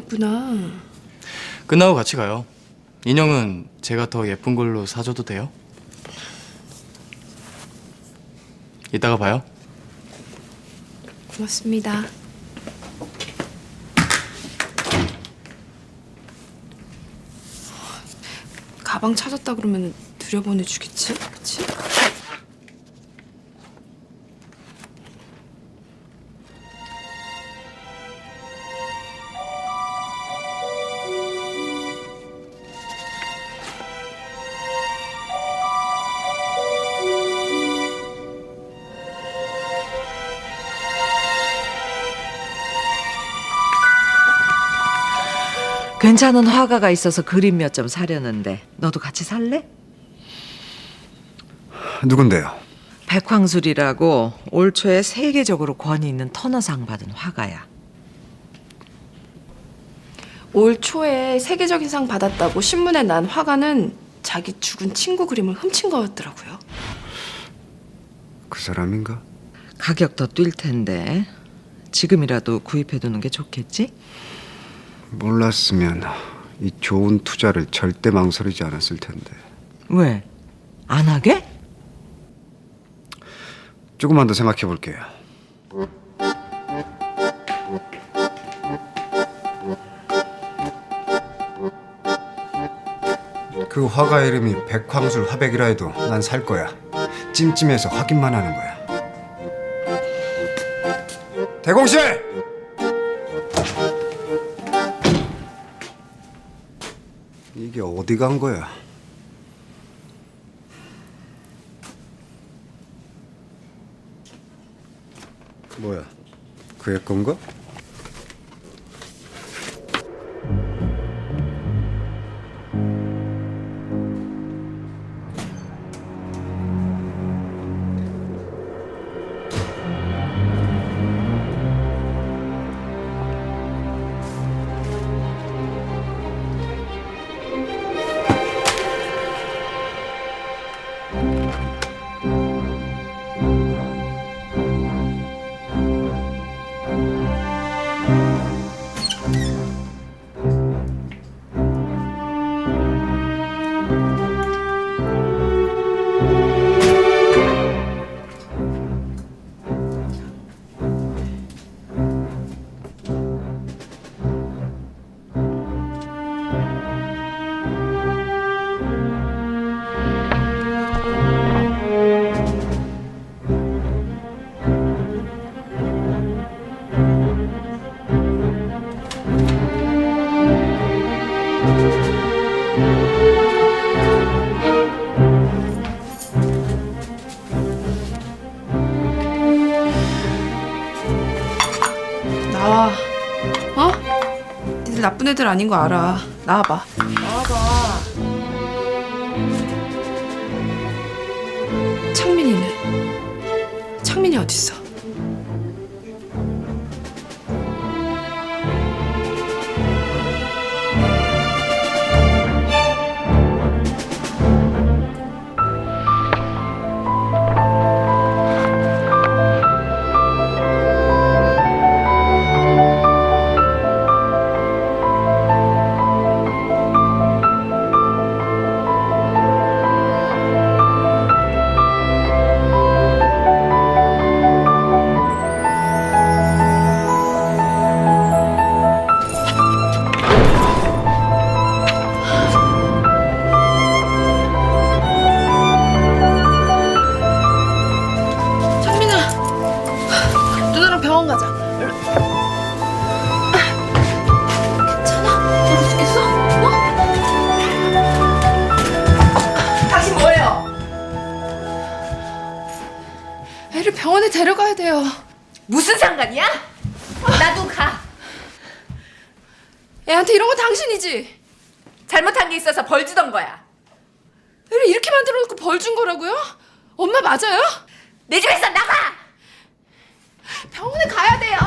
있구나. 끝나고 같이 가요. 인형은 제가 더 예쁜 걸로 사줘도 돼요? 이따가 봐요. 고맙습니다. 가방 찾았다 그러면 들여보내주겠지? 그치? 괜찮은 화가가 있어서 그림 몇 점 사려는데 너도 같이 살래? 누군데요? 백황술이라고 올 초에 세계적으로 권위 있는 터너상 받은 화가야. 올 초에 세계적인 상 받았다고 신문에 난 화가는 자기 죽은 친구 그림을 훔친 거였더라고요. 그 사람인가? 가격 더 뛸 텐데 지금이라도 구입해두는 게 좋겠지? 몰랐으면 이 좋은 투자를 절대 망설이지 않았을 텐데. 왜? 안 하게? 조금만 더 생각해 볼게요. 그 화가 이름이 백황술 화백이라 해도 난 살 거야. 찜찜해서 확인만 하는 거야. 대공실! 이게 어디 간 거야? 뭐야? 그의 건가? 나와. 어? 니들 나쁜 애들 아닌 거 알아. 나와봐. 나와봐. 창민이는? 창민이 어딨어? 병원에 데려가야 돼요. 무슨 상관이야? 나도 가. 애한테 이런 거 당신이지. 잘못한 게 있어서 벌 주던 거야. 애를 이렇게 만들어 놓고 벌 준 거라고요? 엄마 맞아요? 내 집에서 나가! 병원에 가야 돼요.